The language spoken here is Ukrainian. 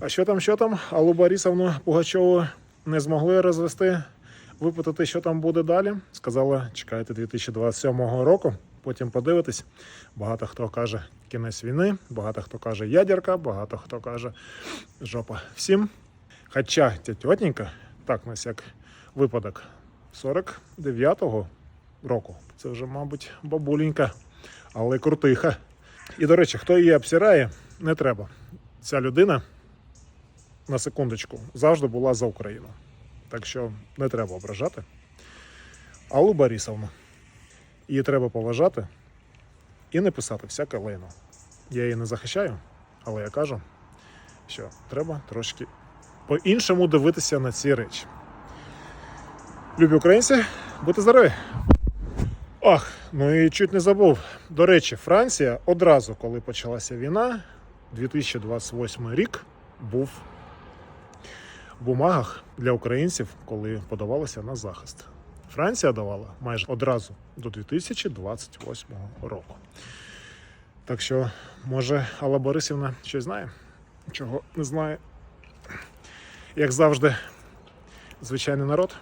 А що там, що там? Аллу Борисовну Пугачову не змогли розвести, випитати, що там буде далі. Сказали, чекайте 2027 року, потім подивитись. Багато хто каже кінець війни, багато хто каже ядерка, багато хто каже жопа всім. Хоча ця тьотенька, так нас як випадок 49-го року. Це вже, мабуть, бабуленька, але крутиха. І, до речі, хто її обсирає, не треба. Ця людина, на секундочку, завжди була за Україну. Так що не треба ображати. Аллу Борисовну. Її треба поважати і не писати всяке лайно. Я її не захищаю, але я кажу, що треба трошки по-іншому дивитися на ці речі. Любі українці, будьте здорові! Ах, ну і чуть не забув. До речі, Франція одразу, коли почалася війна, 2028 рік був бумагах для українців, коли подавалося на захист. Франція давала майже одразу до 2028 року. Так що, може, Алла Борисівна щось знає, чого не знає. Як завжди, звичайний народ